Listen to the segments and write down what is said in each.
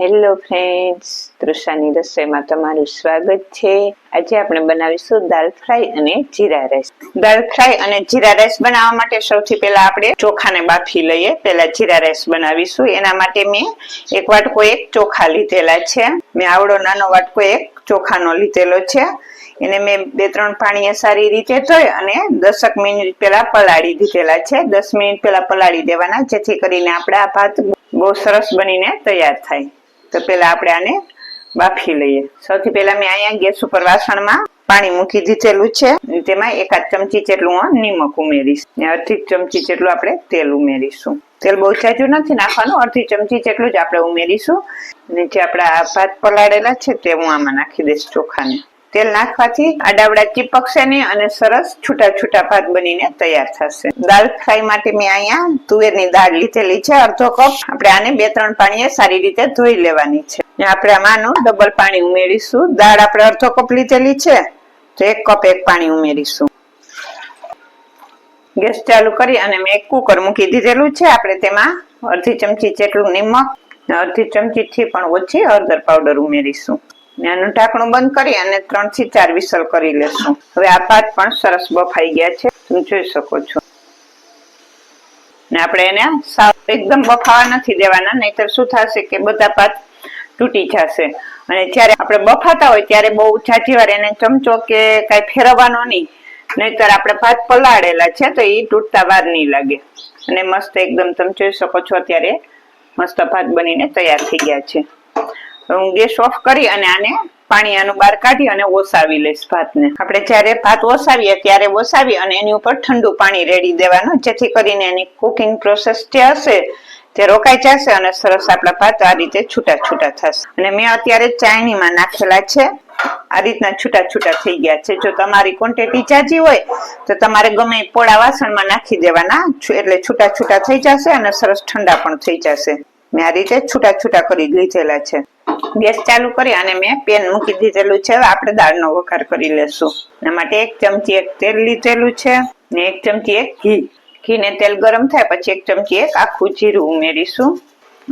Hello friends તૃષાની રસોઈમાં તમારું સ્વાગત છે. આજે આપણે બનાવીશું દાળ ફ્રાય અને જીરા રાઈસ. દાળ ફ્રાય અને જીરા રાઈસ બનાવવા માટે સૌથી પહેલા આપણે ચોખાને બાફી લઈએ. પહેલા જીરા રાઈસ બનાવીશું. એના માટે મેં એક વાટકો એક ચોખા લીધેલા છે. મેં આવડો નાનો વાટકો એક ચોખાનો લીધેલો છે. એને મેં બે ત્રણ પાણીએ સારી રીતે ધોઈ અને દસક મિનિટ પહેલા પલાળી દીધેલા છે. દસ મિનિટ પહેલા પલાળી દેવાના, જેથી કરીને આપણા ભાત બહુ સરસ બનીને તૈયાર થાય. તો પેલા આપણે આને બાફી લઈએ. સૌથી પહેલા મેં અહીંયા ગેસ ઉપર વાસણમાં પાણી મૂકી દીધેલું છે. તેમાં એકાદ ચમચી જેટલું હું નિમક ઉમેરીશ. ને અડધી ચમચી જેટલું આપણે તેલ ઉમેરીશું. તેલ બહુ જાજુ નથી નાખવાનું, અડધી ચમચી જેટલું જ આપણે ઉમેરીશું. ને જે આપણા ભાત પલાળેલા છે તે હું આમાં નાખી દઈશ ચોખાને. તેલ નાખવાથી આડાવડા ચીપકશે નહીં અને સરસ છૂટા છૂટા ભાત બનીને તૈયાર થશે. દાળ ફ્રાય માટે મેં અહીંયા તુવેરની દાળ લીધેલી છે, અડધો કપ. આપણે આને બે ત્રણ પાણીએ સારી રીતે ધોઈ લેવાની છે. આપણે આમાંનું ડબલ પાણી ઉમેરીશું. દાળ આપણે અડધો કપ લીધેલી છે, તો એક કપ એક પાણી ઉમેરીશું. ગેસ ચાલુ કરી અને મેં એક કુકર મૂકી દીધેલું છે. આપણે તેમાં અડધી ચમચી જેટલું નિમક અડધી ચમચી થી પણ ઓછી હળદર પાવડર ઉમેરીશું. ને આનું ઢાંકણું બંધ કરી અને ત્રણથી ચાર વિસલ કરી લેશું. હવે આ પાત પણ સરસ બફાઈ ગયા છે. તમે જોઈ શકો છો. ને આપણે એને સાવ એકદમ બફાવા નથી દેવાના, નહીતર શું થશે કે બધા પાત તૂટી જશે. અને જ્યારે આપણે બફાતા હોય ત્યારે બહુ જાજી વાર એને ચમચો કે કઈ ફેરવવાનો નહીં. નહીતર આપણે ભાત પલાળેલા છે તો એ તૂટતા વાર નહીં લાગે. અને મસ્ત એકદમ તમે જોઈ શકો છો અત્યારે મસ્ત ભાત બનીને તૈયાર થઈ ગયા છે. હું ગેસ ઓફ કરી અને આને પાણી આનું બહાર કાઢી અને ઓસાવી લઈશ ભાતને. આપણે જ્યારે ભાત ઓસાવીએ ત્યારે ઓસાવી અને એની ઉપર ઠંડુ પાણી રેડી દેવાનું, જેથી કરીને એની કુકિંગ પ્રોસેસ જે હશે તે રોકાઈ જશે અને સરસ આપણા ભાત આ રીતે છૂટા છૂટા થશે. અને મેં અત્યારે ચાયણીમાં નાખેલા છે. આ રીતના છૂટા છૂટા થઈ ગયા છે. જો તમારી ક્વોન્ટિટી જાજી હોય, તો તમારે ગમે પોળા વાસણમાં નાખી દેવાના એટલે છૂટા છૂટા થઈ જશે અને સરસ ઠંડા પણ થઈ જશે. મેં આ રીતે છૂટા છૂટા કરી લીધેલા છે. ગેસ ચાલુ કરી અને મેં પેન મૂકી દીધેલું છે. આપણે દાળનો વઘાર કરી લેશું. એના માટે એક ચમચી એક તેલ લીધેલું છે ને એક ચમચી એક ઘી. ઘી ને તેલ ગરમ થાય પછી એક ચમચી એક આખું જીરું ઉમેરીશું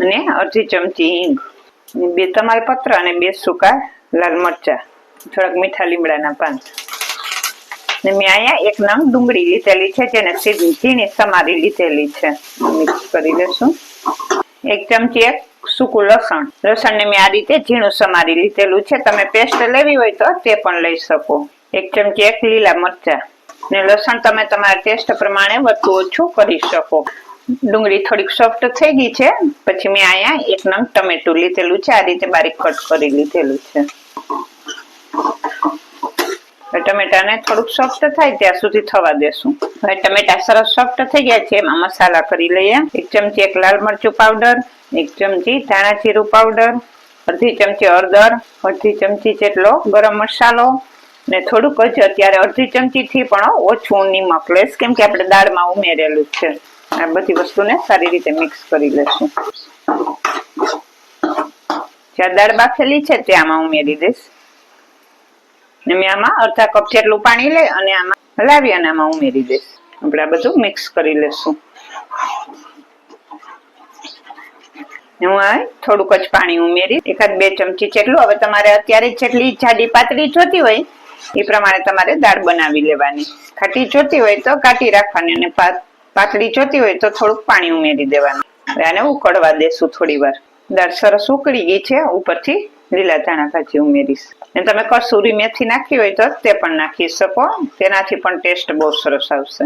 અને અડધી ચમચી હિંગ. બે બે તમાલપત્ર અને બે સૂકા લાલ મરચા. થોડાક મીઠા લીમડાના પાન. ને મેં અહીંયા એક નામ ડુંગળી લીધેલી છે, જેને સીધી ઝીણી સમારી લીધેલી છે. મિક્સ કરી લેશું. એક ચમચી એક સૂકું લસણ. લસણ ને મેં આ રીતે ઝીણું સમારી લીધેલું છે. તમે પેસ્ટ લેવી હોય તો તે પણ લઈ શકો. એક ચમચી એક લીલા મરચા. ને લસણ તમે તમારા ટેસ્ટ પ્રમાણે વધુ ઓછું કરી શકો. ડુંગળી થોડીક સોફ્ટ થઈ ગઈ છે. પછી મેં અહીંયા એક નંગ ટમેટું લીધેલું છે. આ રીતે બારીક કટ કરી લીધેલું છે. ટમેટાને થોડુંક સોફ્ટ થાય ત્યાં સુધી થવા દેશું. હવે ટમેટા સરસ સોફ્ટ થઈ ગયા છે, એમાં મસાલા કરી લઈએ. એક ચમચી એક લાલ મરચું પાવડર એક ચમચી ધાણા જીરું પાવડર અડધી ચમચી હળદર, અડધી ચમચી જેટલો ગરમ મસાલો ને થોડુંક જ અત્યારે અડધી ચમચીથી પણ ઓછું નિમક લઈશ, કેમ કે આપણે દાળમાં ઉમેરેલું છે. આ બધી વસ્તુને સારી રીતે મિક્સ કરી લેશું જ્યાં દાળ બાફેલી છે તે આમાં ઉમેરી દઈશ. ને અડધા કપ જેટલું પાણી લઈ અને આમાં હલાવી અને આમાં ઉમેરી દઈશ. આપણે આ બધું મિક્સ કરી લેશું. હું આ થોડુંક જ પાણી ઉમેરી, એકાદ બે ચમચી જેટલું. હવે તમારે અત્યારે જેટલી જાડી પાતળી જોતી હોય, એ પ્રમાણે તમારે દાળ બનાવી લેવાની. ખાટી જોતી હોય તો કાટી રાખવાની અને પાતળી જોતી હોય તો થોડુંક પાણી ઉમેરી દેવાનું. હવે આને ઉકળવા દેશું થોડી વાર દાળ સરસ ઉકળી ગઈ છે, ઉપરથી લીલા ધાણા ભાજી ઉમેરીશ. અને તમે કસૂરી મેથી નાખી હોય તો તે પણ નાખી શકો. તેનાથી પણ ટેસ્ટ બહુ સરસ આવશે.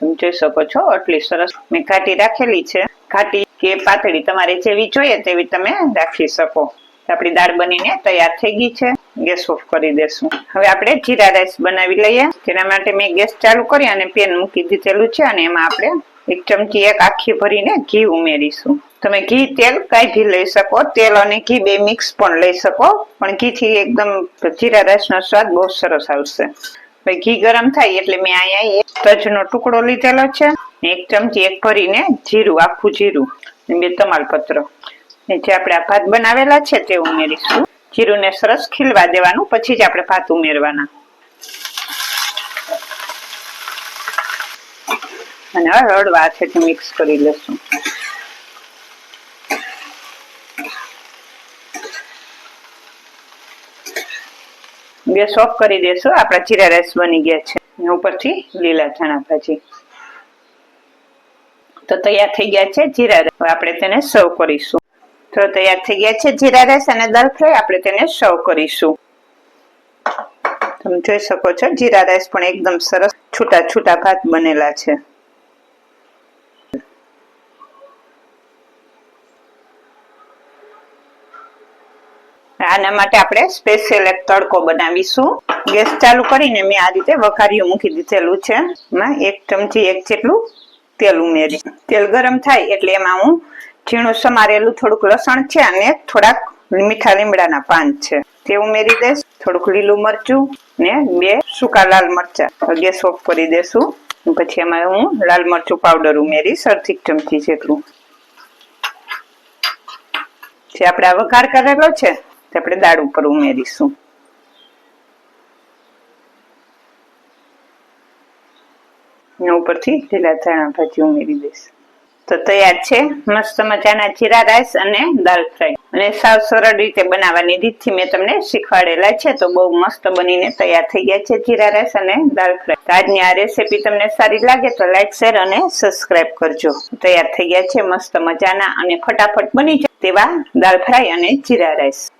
તમે જોઈ શકો છો, આટલી સરસ મેં ઘાટી રાખેલી છે. ઘાટી કે પાતળી તમારે જેવી જોઈએ તેવી તમે રાખી શકો. આપણી દાળ બનીને તૈયાર થઈ ગઈ છે. ગેસ ઓફ કરી દેશું. હવે આપણે જીરા રાઈસ બનાવી લઈએ. તેના માટે મેં ગેસ ચાલુ કરી અને પેન મૂકી દીધેલું છે અને એમાં આપણે એક ચમચી એક આખી ભરીને ઘી ઉમેરીશું. તમે ઘી, તેલ કઈ ભી લઈ શકો. તેલ અને ઘી બે મિક્સ પણ લઈ શકો. પણ ઘી થી એકદમ જીરા રસ નો સ્વાદ બહુ સરસ આવશે. ભાઈ, ઘી ગરમ થાય એટલે મેં અહીંયા એક તજનો ટુકડો લીધેલો છે. એક ચમચી એક ભરીને જીરું, આખું જીરું બે તમાલપત્ર. જે આપણે આ ભાત બનાવેલા છે તે ઉમેરીશું. જીરું ને સરસ ખીલવા દેવાનું, પછી જ આપણે ભાત ઉમેરવાના. અને હળવા હાથેથી મિક્સ કરી લેશું. ગેસ ઓફ કરી દેશું. આપણા જીરા રાઈસ બની ગયા છે. ઉપરથી લીલા ચણા ભાજી. તો તૈયાર થઈ ગયા છે જીરા રાઈસ. આપણે તેને સર્વ કરીશું. તો તૈયાર થઈ ગયા છે જીરા રાઈસ અને દાળ ફ્રાય. આપણે તેને સર્વ કરીશું. તમે જોઈ શકો છો જીરા રાઈસ પણ એકદમ સરસ છૂટા છૂટા ભાત બનેલા છે. આના માટે આપણે સ્પેશિયલ એક તડકો બનાવીશું. ગેસ ચાલુ કરીને મેં આ રીતે વઘારીયું મૂકી દીધેલું છે. એમાં એક ચમચી એક જેટલું તેલ ઉમેરી. તેલ ગરમ થાય એટલે એમાં હું ઝીણું સમારેલું થોડુંક લસણ છે અને થોડાક મીઠા લીમડાના પાન છે. તે ઉમેરી દઈશ. થોડુંક લીલું મરચું ને બે સૂકા લાલ મરચા. ગેસ ઓફ કરી દેશું પછી એમાં હું લાલ મરચું પાવડર ઉમેરીશ, અડધી ચમચી જેટલું. જે આપણે વઘાર કરેલો છે તે આપણે દાળ ઉપર ઉમેરીશું. ઉપરથી લીલા ધાણા ભાજી ઉમેરી દઈશ. તો તૈયાર છે. મસ્ત મજાના જીરા રાઈસ અને દાલ ફ્રાય. અને સાવ સરળ રીતે બનાવવાની રીતથી મેં તમને શીખવાડેલા છે. તો બહુ મસ્ત બનીને તૈયાર થઈ ગયા છે જીરા રાઈસ અને દાલ ફ્રાય. તો આજની આ રેસીપી તમને સારી લાગે તો લાઈક, શેર અને સબસ્ક્રાઇબ કરજો. તૈયાર થઈ ગયા છે. મસ્ત મજાના અને ફટાફટ બની જાય તેવા દાલ ફ્રાય અને જીરા રાઈસ.